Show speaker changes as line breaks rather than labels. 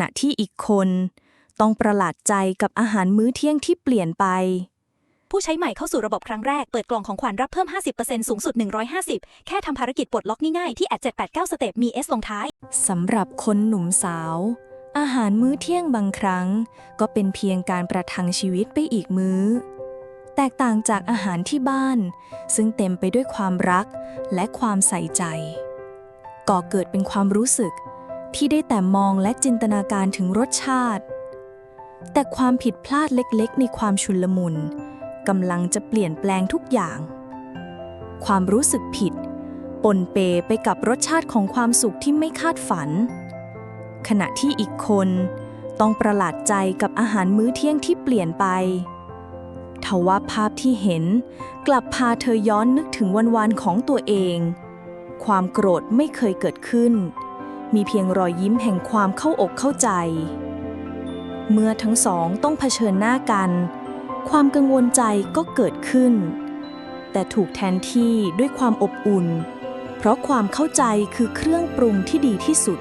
ณะที่อีกคน ต้องประหลาดใจกับอาหารมื้อเที่ยงที่เปลี่ยนไป
ผู้ใช้ใหม่เข้าสู่ระบบครั้งแรก เปิดกล่องของขวัญรับเพิ่ม 50%สูงสุด 150 แค่ทำภารกิจปลดล็อกง่ายๆที่แอด789 สเต็ปมี S ลงท้าย
สำหรับคนหนุ่มสาว อาหารมื้อเที่ยงบางครั้ง ก็เป็นเพียงการประทังชีวิตไปอีกมื้อ แตกต่างจากอาหารที่บ้าน ซึ่งเต็มไปด้วยความรักและความใส่ใจ ก่อเกิดเป็นความรู้สึก ที่ได้แต่มองและจินตนาการถึงรสชาติ แต่ความผิดพลาดเล็กๆ ในความชุนลมุนกำลังจะเปลี่ยนแปลงทุกอย่าง ความรู้สึกผิด ปนเปไปกับรสชาติของความสุขที่ไม่คาดฝัน ขณะที่อีกคนต้องประหลาดใจกับอาหารมื้อเที่ยงที่เปลี่ยนไปทว่าภาพที่เห็น กลับพาเธอย้อนนึกถึงวันวานๆของตัวเอง ความโกรธไม่เคยเกิดขึ้น มีเพียงรอยยิ้มแห่งความเข้าอกเข้าใจ เมื่อทั้งสองต้องเผชิญหน้ากัน ความกังวลใจก็เกิดขึ้น แต่ถูกแทนที่ด้วยความอบอุ่น เพราะความเข้าใจคือเครื่องปรุงที่ดีที่สุด